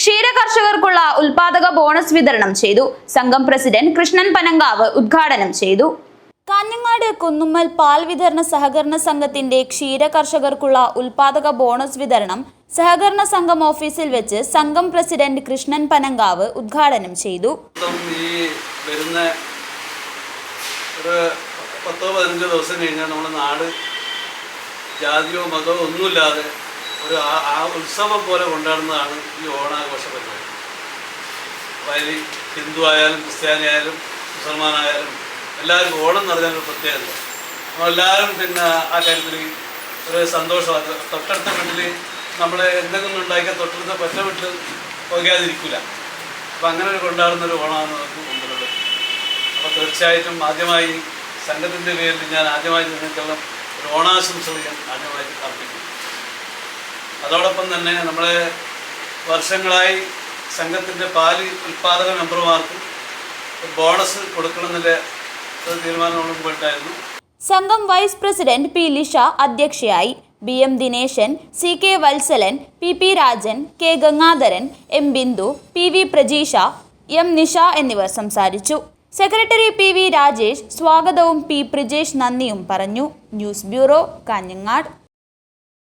ക്ഷീര കർഷകർക്കുള്ള ഉൽപാദക ബോണസ് വിതരണം ചെയ്തു. സംഘം പ്രസിഡന്റ് കൃഷ്ണൻ പനങ്കാവ് ഉദ്ഘാടനം ചെയ്തു. കാഞ്ഞങ്ങാട് കുന്നുമ്മൽ പാൽ വിതരണ സഹകരണ സംഘത്തിന്റെ ക്ഷീര കർഷകർക്കുള്ള ഉൽപാദക ബോണസ് വിതരണം സഹകരണ സംഘം ഓഫീസിൽ വെച്ച് സംഘം പ്രസിഡന്റ് കൃഷ്ണൻ പനങ്കാവ് ഉദ്ഘാടനം ചെയ്തു. ഈ വരുന്ന ഒരു പത്തോ പതിനഞ്ചോ ദിവസം കഴിഞ്ഞാൽ നമ്മുടെ നാട് ജാതിയോ മതമോ ഒന്നുമില്ലാതെ ഒരു ആ- ഉത്സവം പോലെ കൊണ്ടാടുന്നതാണ് ഈ ഓണാഘോഷ പരിപാടി. അതിൽ ഹിന്ദു ആയാലും ക്രിസ്ത്യാനി ആയാലും മുസൽമാനായാലും എല്ലാവരും ഓണം എന്ന് ഒരു പ്രത്യേകത. നമ്മളെല്ലാവരും പിന്നെ ആ കാര്യത്തിൽ ഒരു സന്തോഷമാണ് തൊട്ടടുത്ത വീട്ടിൽ നമ്മൾ എന്തെങ്കിലും ഉണ്ടാക്കിയാൽ തൊട്ടടുത്ത പറ്റ വീട്ടിൽ പോകാതിരിക്കില്ല അപ്പം അങ്ങനെ ഒരു കൊണ്ടാടുന്ന ഒരു ഓണമാണ് നമുക്ക് മുമ്പിലുള്ളത് അപ്പോൾ തീർച്ചയായിട്ടും ആദ്യമായി സംഘത്തിന്റെ പേരിൽ ഞാൻ ആദ്യമായി നിങ്ങൾക്കുള്ള ഒരു ഓണാശംസകൾ ഞാൻ ആദ്യമായിട്ട് അർപ്പിക്കുന്നു. അതോടൊപ്പം തന്നെ നമ്മളെ വർഷങ്ങളായി സംഘത്തിന്റെ പാൽ ഉൽപ്പാദക മെമ്പർമാർക്ക് ബോണസ് കൊടുക്കണമെന്നുള്ള തീരുമാനം നമ്മൾ സംഘം വൈസ് പ്രസിഡന്റ് പി ലിഷ അധ്യക്ഷയായി B M Dineshan C K Valsalan P P Rajan K Gangadharan M Bindu P V Prajeesha M Nisha എന്നിവർ സംസാരിച്ചു. സെക്രട്ടറി പി വി രാജേഷ് സ്വാഗതവും പി പ്രജേഷ് നന്ദിയും പറഞ്ഞു. News bureau Kanhangad.